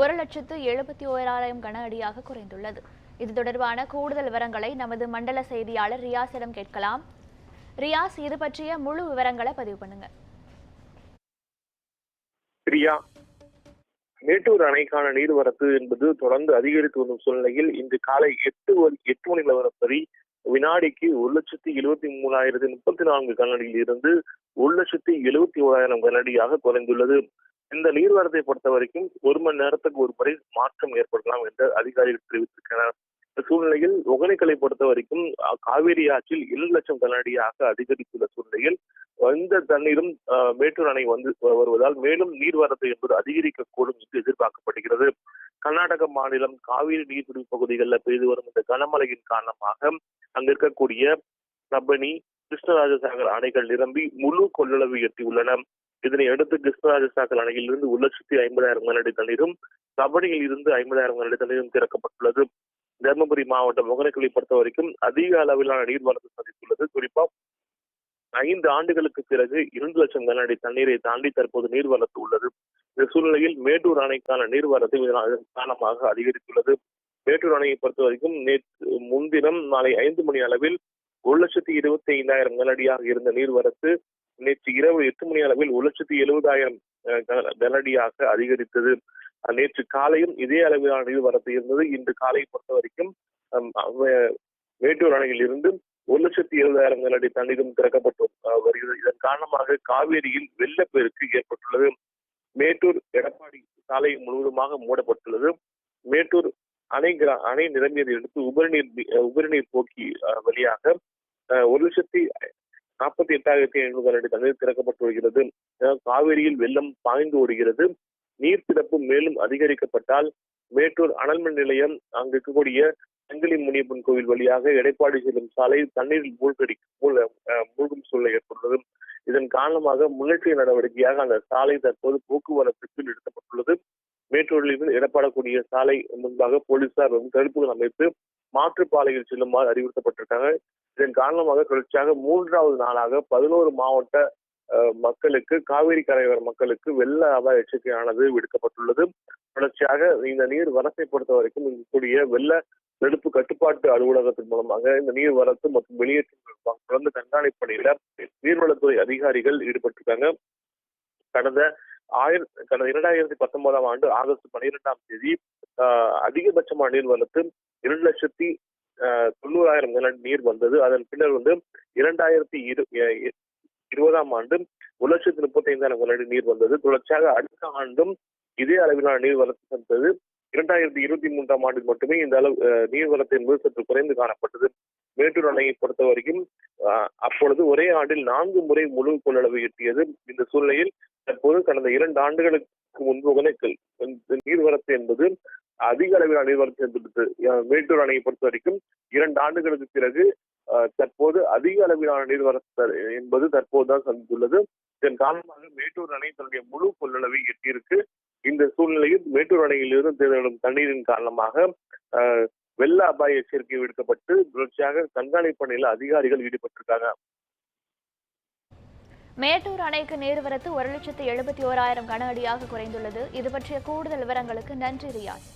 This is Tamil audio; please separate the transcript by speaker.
Speaker 1: ஒரு லட்சத்து எழுபத்தி ஓராயிரம் கன அடியாக குறைந்துள்ளது. இது தொடர்பான கூடுதல் விவரங்களை நமது மண்டல செய்தியாளர் ரியாஸிடம் கேட்கலாம். ரியாஸ் இது பற்றிய முழு விவரங்களை பதிவு பண்ணுங்க.
Speaker 2: பிரியா மேட்டூர் அணைக்கான நீர்வரத்து என்பது தொடர்ந்து அதிகரித்து வரும் சூழ்நிலையில் இன்று காலை எட்டு எட்டு மணி நிலவரப்படி வினாடிக்கு ஒரு லட்சத்தி எழுபத்தி மூணாயிரத்தி முப்பத்தி நான்கு கனடியில் இருந்து ஒரு லட்சத்தி எழுபத்தி ஓராயிரம் கனடியாக குறைந்துள்ளது. இந்த நீர்வரத்தை பொறுத்த வரைக்கும் ஒரு மணி நேரத்துக்கு ஒரு முறை மாற்றம் ஏற்படலாம் என்று அதிகாரிகள் தெரிவித்திருக்கிறார். சூழ்நிலையில் ஒகனைக்கலை பொறுத்த வரைக்கும் காவேரி ஆற்றில் ஏழு லட்சம் கனடியாக அதிகரித்துள்ள சூழ்நிலையில் எந்த தண்ணீரும் மேட்டூர் அணை வந்து வருவதால் மேலும் நீர்வரத்து என்பது அதிகரிக்கக்கூடும் என்று எதிர்பார்க்கப்படுகிறது. கர்நாடக மாநிலம் காவிரி நீர்பிடிப்பு பகுதிகளில் பெய்து வரும் இந்த கனமழையின் காரணமாக அங்கு இருக்கக்கூடிய கபனி கிருஷ்ணராஜசாகர் அணைகள் நிரம்பி முழு கொள்ளளவு எட்டியுள்ளன. இதனை அடுத்து கிருஷ்ணராஜ கிருஷ்ணராஜசாகர் அணையிலிருந்து ஒரு லட்சத்தி ஐம்பதாயிரம் கனஅடி தண்ணீரும் கபடியில் இருந்து ஐம்பதாயிரம் கனஅடி தண்ணீரும் திறக்கப்பட்டுள்ளது. தருமபுரி மாவட்டம் ஒகனைக்கலை பொறுத்த வரைக்கும் அதிக அளவிலான நீர்வரத்து சந்தித்துள்ளது குறிப்பா ஐந்து ஆண்டுகளுக்கு பிறகு இரண்டு லட்சம் கனஅடி தண்ணீரை தாண்டி தற்போது நீர்வரத்து உள்ளது. இந்த சூழ்நிலையில் மேட்டூர் அணைக்கான நீர்வரத்து இதனால் காரணமாக அதிகரித்துள்ளது. மேட்டூர் அணையை பொறுத்த வரைக்கும் நேற்று முன்தினம் நாளை ஐந்து மணி அளவில் ஒரு லட்சத்தி இருபத்தி ஐந்தாயிரம் கனஅடியாக இருந்த நீர்வரத்து நேற்று இரவு எட்டு மணி அளவில் ஒரு லட்சத்தி எழுபதாயிரம் கனடியாக அதிகரித்தது. நேற்று காலையும் இதே அளவிலான நீர் வரத்து இருந்தது. இன்று காலையை பொறுத்த வரைக்கும் மேட்டூர் அணையில் இருந்து ஒரு லட்சத்தி எழுபதாயிரம் கனடி தண்ணீரும் திறக்கப்பட்டு வருகிறது. இதன் காரணமாக காவேரியில் வெள்ளப்பெருக்கு ஏற்பட்டுள்ளது. மேட்டூர் எடப்பாடி சாலை முழுவதுமாக மூடப்பட்டுள்ளது. மேட்டூர் அணை கிரா- அணை நிரம்பியதை அடுத்து உபரிநீர் உபரிநீர் போக்கி வழியாக ஒரு லட்சத்தி நாற்பத்தி எட்டாயிரத்தி ஐநூறு அடி தண்ணீர் திறக்கப்பட்டு வருகிறது. காவிரியில் காவேரியில் வெள்ளம் பாய்ந்து ஓடுகிறது. நீர் திறப்பு மேலும் அதிகரிக்கப்பட்டால் மேட்டூர் அனல்மின் நிலையம் அங்கு இருக்கக்கூடிய சங்கிலி முனியப்பன் கோவில் வழியாக எடைப்பாடி செல்லும் சாலை தண்ணீரில் மூழ்கடி அஹ், மூழ்கும் சூழ்நிலை ஏற்பட்டுள்ளது. இதன் காரணமாக முன்னேற்ற நடவடிக்கையாக அந்த சாலை தற்போது போக்குவரத்துக்கு நிறுத்தப்பட்டுள்ளது. மேட்டூரில் இருந்து இடப்படக்கூடிய சாலை முன்பாக போலீசார் தடுப்புகள் அமைத்து மாற்றுப்பாதையில் செல்லுமாறு அறிவுறுத்தப்பட்டிருக்காங்க. இதன் காரணமாக தொடர்ச்சியாக மூன்றாவது நாளாக பதினோரு மாவட்ட மக்களுக்கு காவிரி கரையோர மக்களுக்கு வெள்ள அபாய எச்சரிக்கையானது விடுக்கப்பட்டுள்ளது. தொடர்ச்சியாக இந்த நீர் வரத்தை பொறுத்த வரைக்கும் இருக்கக்கூடிய வெள்ள தடுப்பு கட்டுப்பாட்டு அலுவலகத்தின் மூலமாக இந்த நீர் வரத்து மற்றும் வெளியேற்றம் தொடர்ந்து கண்காணிப்பு பணியில நீர்வளத்துறை அதிகாரிகள் ஈடுபட்டிருக்காங்க. கடந்த ஆயிர கடந்த இரண்டாயிரத்தி பத்தொன்பதாம் ஆண்டு ஆகஸ்ட் பனிரெண்டாம் தேதி ஆஹ், அதிகபட்சமான நீர் வரத்து இரண்டு லட்சத்தி ஆஹ், தொண்ணூறாயிரம் கன நீர் வந்தது. அதன் பின்னர் வந்து இரண்டாயிரத்தி இரு அஹ், இருபதாம் ஆண்டு ஒரு லட்சத்தி முப்பத்தி ஐந்தாயிரம் கனஅடி நீர் வந்தது. தொடர்ச்சியாக அடுத்த ஆண்டும் இதே அளவிலான நீர் வரத்து வந்தது இரண்டாயிரத்தி இருபத்தி மூன்றாம் ஆண்டில் மட்டுமே இந்த அளவு நீர்வரத்து என்பது சற்று குறைந்து காணப்பட்டது. மேட்டூர் அணையை பொறுத்த வரைக்கும் அப்பொழுது ஒரே ஆண்டில் நான்கு முறை முழு கொள்ளளவு எட்டியது. இந்த சூழ்நிலையில் தற்போது கடந்த இரண்டு ஆண்டுகளுக்கு முன்பு நீர்வரத்து என்பது அதிக அளவிலான நீர்வரத்து என்பது மேட்டூர் அணையை பொறுத்த வரைக்கும் இரண்டு ஆண்டுகளுக்கு பிறகு அஹ், தற்போது அதிக அளவிலான நீர்வரத்து என்பது தற்போதுதான் சந்தித்துள்ளது. இதன் காரணமாக மேட்டூர் அணை தன்னுடைய முழு கொள்ளளவை எட்டியிருக்கு. இந்த சூழ்நிலையில் மேட்டூர் அணையிலிருந்து தேர்ந்தெடுக்கும் தண்ணீரின் காரணமாக அஹ், வெள்ள அபாய எச்சரிக்கை விடுக்கப்பட்டு தொடர்ச்சியாக கண்காணிப்பு பணியில் அதிகாரிகள் ஈடுபட்டிருக்காங்க.
Speaker 1: மேட்டூர் அணைக்கு நீர்வரத்து ஒரு லட்சத்து எழுபத்தி ஓராயிரம் கன அடியாக குறைந்துள்ளது. இது பற்றிய கூடுதல் விவரங்களுக்கு நன்றி ரியாஸ்.